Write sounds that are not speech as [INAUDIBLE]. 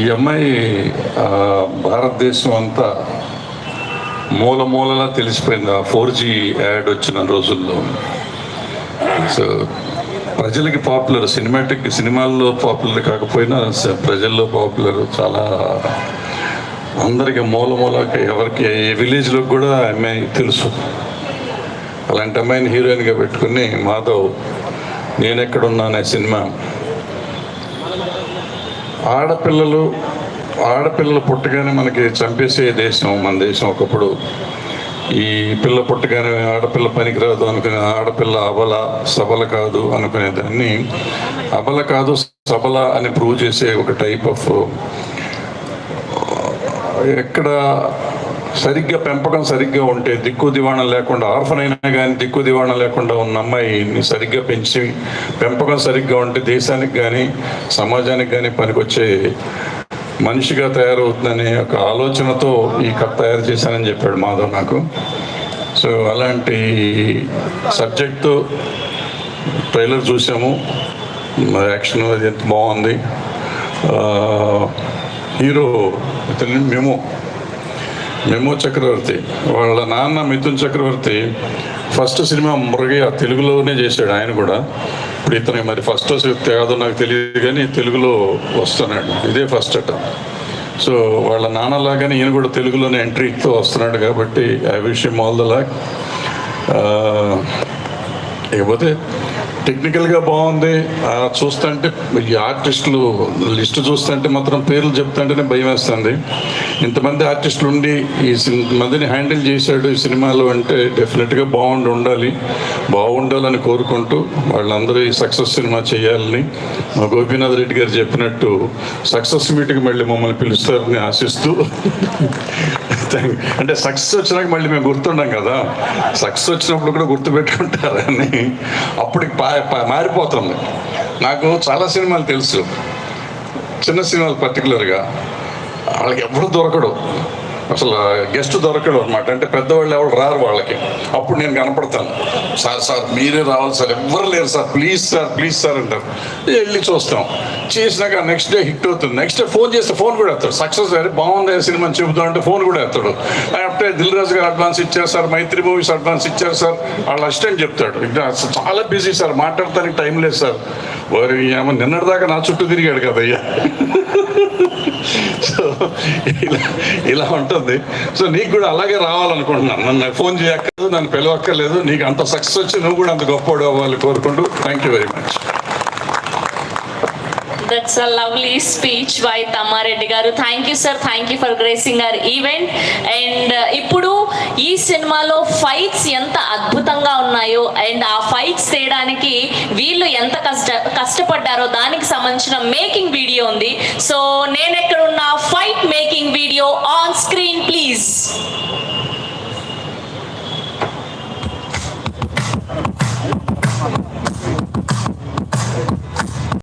ఈ అమ్మాయి భారతదేశం అంతా మూల మూలలా తెలిసిపోయింది. ఆ ఫోర్ జీ యాడ్ వచ్చిన రోజుల్లో. సో ప్రజలకి పాపులర్ సినిమాటిక్ సినిమాల్లో పాపులర్ కాకపోయినా ప్రజల్లో పాపులర్ చాలా అందరికి మూల మూలకి ఎవరికి ఏ విలేజ్లో కూడా అమ్మాయి తెలుసు. అలాంటి అమ్మాయిని హీరోయిన్గా పెట్టుకుని మాధవ్ నేనెక్కడున్నానే సినిమా. ఆడపిల్లలు ఆడపిల్లలు పుట్టగానే మనకి చంపేసే దేశం మన దేశం ఒకప్పుడు. ఈ పిల్ల పుట్టగానే ఆడపిల్ల పనికిరాదు అనుకునే ఆడపిల్ల అబల సబల కాదు అనుకునే దాన్ని అబల కాదు సబల అని ప్రూవ్ చేసే ఒక టైప్ ఆఫ్ ఎక్కడ సరిగ్గా పెంపకం సరిగ్గా ఉంటే దిక్కు దివాణం లేకుండా ఆర్ఫన్ అయినా కానీ దిక్కు దివాణం లేకుండా ఉన్న అమ్మాయిని సరిగ్గా పెంచి పెంపకం సరిగ్గా ఉంటే దేశానికి కానీ సమాజానికి కానీ పనికొచ్చే మనిషిగా తయారవుతుందనే ఒక ఆలోచనతో ఈ కథ తయారు చేశానని చెప్పాడు మాధవ్ నాకు. సో అలాంటి సబ్జెక్టు ట్రైలర్ చూసాము యాక్షన్ అది ఎంత బాగుంది. హీరో మేము మెమో చక్రవర్తి. వాళ్ళ నాన్న మిథున్ చక్రవర్తి ఫస్ట్ సినిమా మురగయ్య తెలుగులోనే చేశాడు ఆయన కూడా. ఇప్పుడు ఇతనికి మరి ఫస్ట్ కాదో నాకు తెలియదు కానీ తెలుగులో వస్తున్నాడు. ఇదే ఫస్ట్ అట. సో వాళ్ళ నాన్నలాగానే ఈయన కూడా తెలుగులోనే ఎంట్రీతో వస్తున్నాడు కాబట్టి I wish all the luck ఇకపోతే టెక్నికల్గా బాగుంది. చూస్తుంటే ఈ ఆర్టిస్టులు లిస్ట్ చూస్తుంటే మాత్రం పేర్లు చెప్తుంటేనే భయం వేస్తుంది ఇంతమంది ఆర్టిస్టులు ఉండి ఈ మందిని హ్యాండిల్ చేశాడు ఈ సినిమాలో అంటే డెఫినెట్గా బాగుండి ఉండాలి. బాగుండాలని కోరుకుంటూ వాళ్ళందరూ ఈ సక్సెస్ సినిమా చేయాలని మా గోపీనాథ్ రెడ్డి గారు చెప్పినట్టు సక్సెస్ మీటింగ్ మళ్ళీ మమ్మల్ని పిలుస్తారని ఆశిస్తూ అంటే సక్సెస్ వచ్చినాక మళ్ళీ మేము గుర్తుండం కదా. సక్సెస్ వచ్చినప్పుడు కూడా గుర్తుపెట్టుకుంటారని. అప్పటికి పా- మారిపోతుంది. నాకు చాలా సినిమాలు తెలుసు. చిన్న సినిమాలు పర్టికులర్గా వాళ్ళకి ఎప్పుడు దొరకడు. అసలు గెస్ట్ దొరకడు అనమాట అంటే పెద్దవాళ్ళు ఎవరు రారు వాళ్ళకి. అప్పుడు నేను కనపడతాను. సార్ సార్ మీరే రావాలి సార్. ఎవ్వరు లేరు sir. Please sir please sir అంటారు. వెళ్ళి చూస్తాం. చేసినాక నెక్స్ట్ డే హిట్ అవుతుంది. నెక్స్ట్ డే ఫోన్ చేస్తే ఫోన్ కూడా వేస్తాడు. సక్సెస్ అరే బాగుంది సినిమా అని అంటే ఫోన్ కూడా వేస్తాడు. అంటే దిల్ రాజు గారు అడ్వాన్స్ ఇచ్చారు సార్. మైత్రి మూవీస్ అడ్వాన్స్ ఇచ్చారు సార్. వాళ్ళ అసిస్టెంట్ చెప్తాడు. చాలా బిజీ సార్. మాట్లాడటానికి టైం లేదు సార్. వారు ఏమో నిన్నటిదాకా నా చుట్టూ తిరిగాడు కదయ్యా. [LAUGHS] సో ఇలా ఇలా ఉంటుంది. సో నీకు కూడా అలాగే రావాలనుకుంటున్నాను. నన్ను ఫోన్ చేయక్కర్లేదు నన్ను పిలవక్కర్లేదు. నీకు అంత సక్సెస్ వచ్చి నువ్వు కూడా అంత గొప్పవాడు అవ్వాలి కోరుకుంటూ thank you very much that's a lovely speech by Tammareddy garu. Thank you sir thank you for gracing our event and ఇప్పుడు ఈ సినిమాలో ఫైట్స్ ఎంత అద్భుతంగా ఉన్నాయో అండ్ ఆ ఫైట్స్ చేయడానికి వీళ్ళు ఎంత కష్ట కష్టపడ్డారో దానికి సంబంధించిన మేకింగ్ వీడియో ఉంది. సో నేను ఎక్కడున్న fight making video on screen please